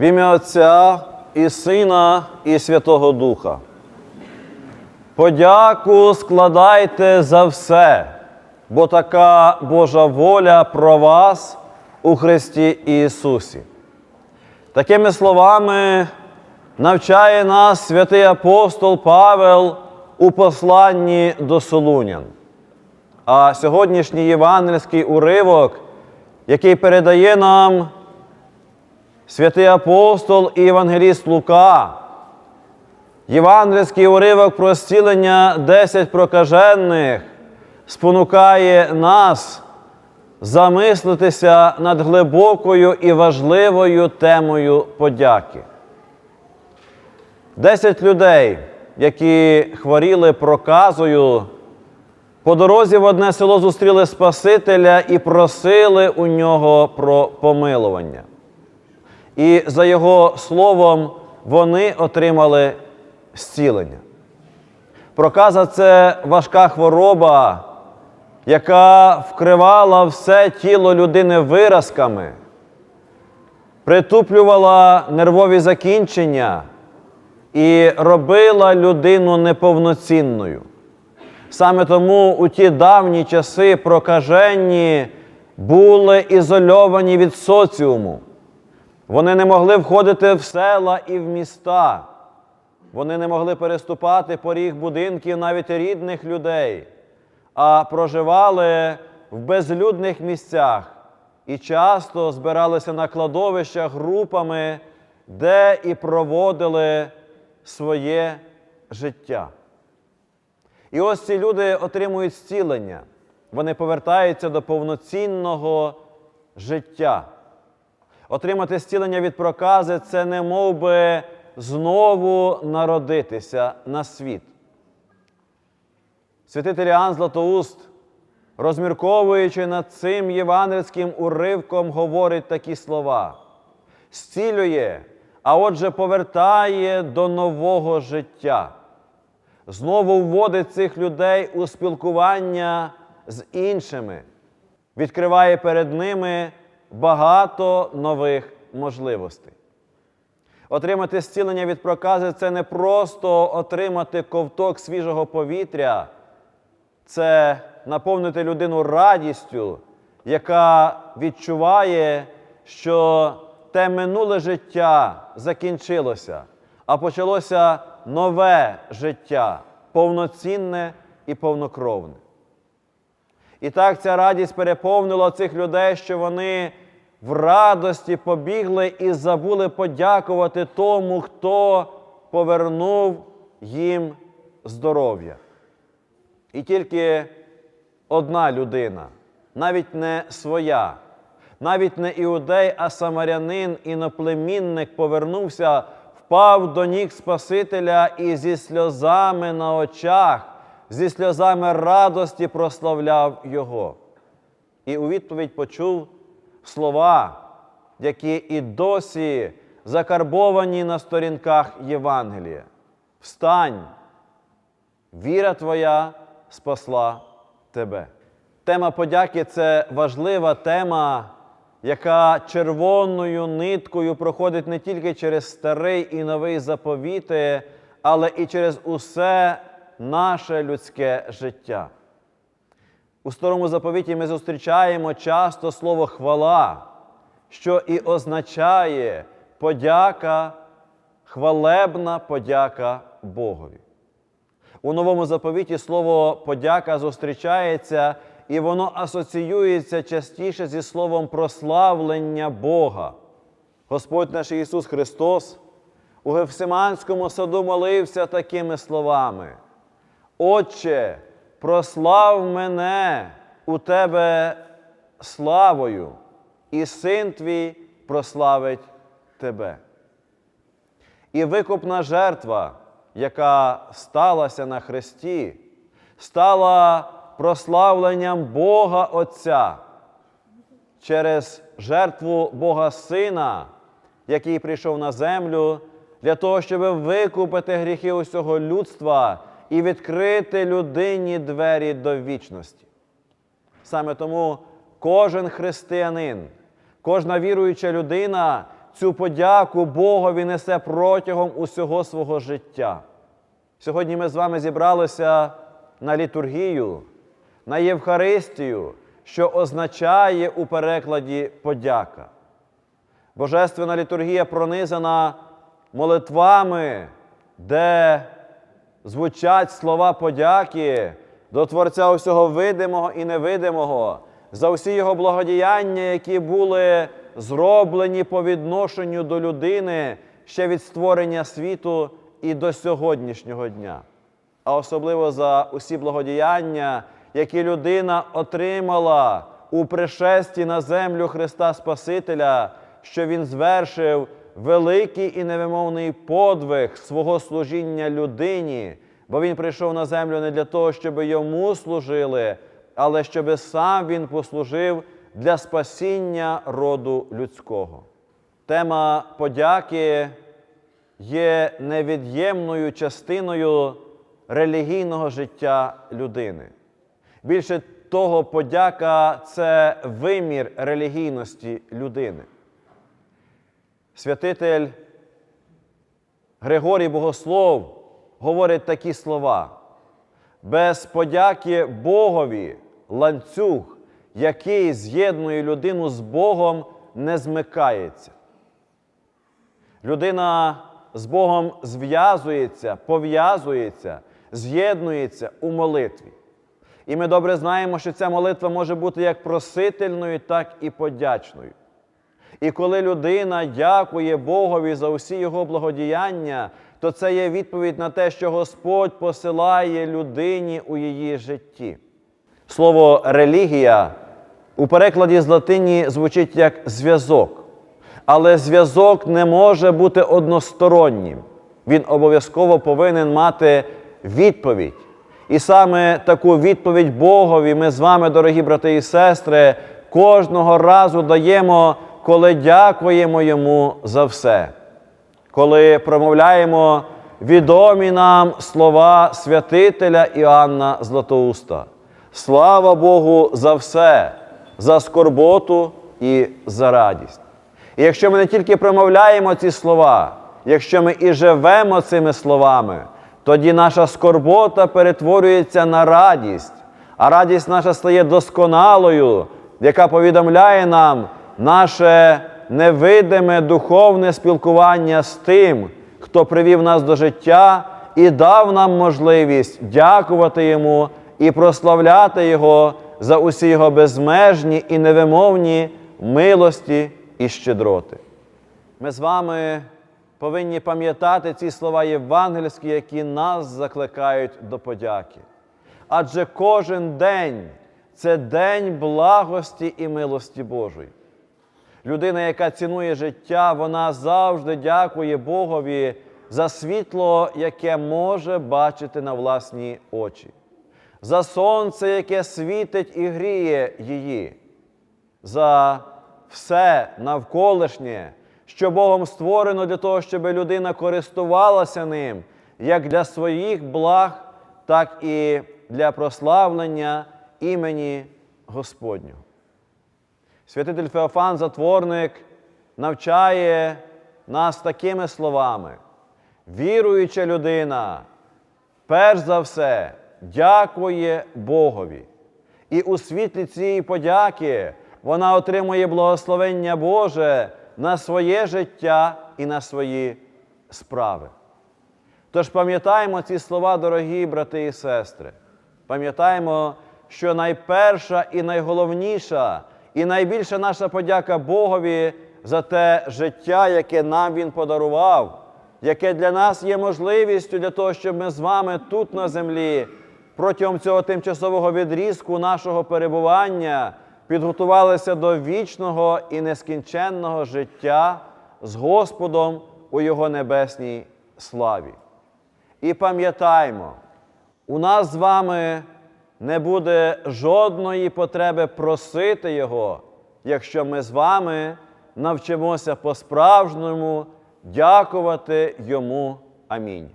В ім'я Отця і Сина, і Святого Духа. Подяку складайте за все, бо така Божа воля про вас у Христі Ісусі. Такими словами навчає нас святий апостол Павел у посланні до Солунян. А сьогоднішній євангельський уривок, який передає нам святий апостол і євангеліст Лука, євангельський уривок про зцілення 10 прокажених, спонукає нас замислитися над глибокою і важливою темою подяки. Десять людей, які хворіли проказою, по дорозі в одне село зустріли Спасителя і просили у нього про помилування. І за його словом вони отримали зцілення. Проказа це важка хвороба, яка вкривала все тіло людини виразками, притуплювала нервові закінчення і робила людину неповноцінною. Саме тому у ті давні часи прокаженні були ізольовані від соціуму. Вони не могли входити в села і в міста. Вони не могли переступати поріг будинків навіть рідних людей, а проживали в безлюдних місцях і часто збиралися на кладовищах групами, де і проводили своє життя. І ось ці люди отримують зцілення. Вони повертаються до повноцінного життя. Отримати зцілення від прокази це не мов би знову народитися на світ. Святитель Іоанн Златоуст, розмірковуючи над цим євангельським уривком, говорить такі слова: зцілює, а отже, повертає до нового життя. Знову вводить цих людей у спілкування з іншими, відкриває перед ними багато нових можливостей. Отримати зцілення від прокази це не просто отримати ковток свіжого повітря, це наповнити людину радістю, яка відчуває, що те минуле життя закінчилося, а почалося нове життя, повноцінне і повнокровне. І так ця радість переповнила цих людей, що вони в радості побігли і забули подякувати тому, хто повернув їм здоров'я. І тільки одна людина, навіть не своя, навіть не іудей, а самарянин, іноплемінник повернувся, впав до ніг Спасителя і зі сльозами на очах, зі сльозами радості прославляв Його. І у відповідь почув слова, які і досі закарбовані на сторінках Євангелія. Встань, віра твоя спасла тебе. Тема подяки це важлива тема, яка червоною ниткою проходить не тільки через старий і новий заповіти, але і через усе наше людське життя. У старому заповіті ми зустрічаємо часто слово хвала, що і означає подяка, хвалебна подяка Богові. У новому заповіті слово подяка зустрічається і воно асоціюється частіше зі словом прославлення Бога. Господь наш Ісус Христос у Гефсиманському саду молився такими словами: Отче, прослав мене у Тебе славою, і син твій прославить Тебе. І викупна жертва, яка сталася на Христі, стала прославленням Бога Отця через жертву Бога Сина, який прийшов на землю для того, щоб викупити гріхи усього людства і відкрити людині двері до вічності. Саме тому кожен християнин, кожна віруюча людина цю подяку Богові несе протягом усього свого життя. Сьогодні ми з вами зібралися на літургію, на Євхаристію, що означає у перекладі подяка. Божественна літургія пронизана молитвами, де звучать слова подяки до Творця усього видимого і невидимого, за всі його благодіяння, які були зроблені по відношенню до людини ще від створення світу і до сьогоднішнього дня. А особливо за усі благодіяння, які людина отримала у пришесті на землю Христа Спасителя, що Він звершив великий і невимовний подвиг свого служіння людині, бо Він прийшов на землю не для того, щоб йому служили, але щоб сам Він послужив для спасіння роду людського. Тема подяки є невід'ємною частиною релігійного життя людини. Більше того, подяка це вимір релігійності людини. Святитель Григорій Богослов говорить такі слова. Без подяки Богові ланцюг, який з'єднує людину з Богом, не змикається. Людина з Богом зв'язується, пов'язується, з'єднується у молитві. І ми добре знаємо, що ця молитва може бути як просительною, так і подячною. І коли людина дякує Богові за усі його благодіяння, то це є відповідь на те, що Господь посилає людині у її житті. Слово релігія у перекладі з латині звучить як зв'язок. Але зв'язок не може бути одностороннім. Він обов'язково повинен мати відповідь. І саме таку відповідь Богові ми з вами, дорогі брати і сестри, кожного разу даємо, коли дякуємо Йому за все, коли промовляємо відомі нам слова святителя Іоанна Златоуста. Слава Богу за все, за скорботу і за радість. І якщо ми не тільки промовляємо ці слова, якщо ми і живемо цими словами, тоді наша скорбота перетворюється на радість, а радість наша стає досконалою, яка повідомляє нам наше невидиме духовне спілкування з тим, хто привів нас до життя і дав нам можливість дякувати Йому і прославляти Його за усі Його безмежні і невимовні милості і щедроти. Ми з вами повинні пам'ятати ці слова євангельські, які нас закликають до подяки. Адже кожен день це день благості і милості Божої. Людина, яка цінує життя, вона завжди дякує Богові за світло, яке може бачити на власні очі, за сонце, яке світить і гріє її, за все навколишнє, що Богом створено для того, щоб людина користувалася ним як для своїх благ, так і для прославлення імені Господнього. Святитель Феофан, затворник, навчає нас такими словами. Віруюча людина, перш за все, дякує Богові. І у світлі цієї подяки вона отримує благословення Боже на своє життя і на свої справи. Тож пам'ятаємо ці слова, дорогі брати і сестри. Пам'ятаємо, що найперша і найголовніша, і найбільша наша подяка Богові за те життя, яке нам Він подарував, яке для нас є можливістю для того, щоб ми з вами тут на землі протягом цього тимчасового відрізку нашого перебування підготувалися до вічного і нескінченного життя з Господом у Його небесній славі. І пам'ятаймо, у нас з вами не буде жодної потреби просити Його, якщо ми з вами навчимося по-справжньому дякувати Йому. Амінь.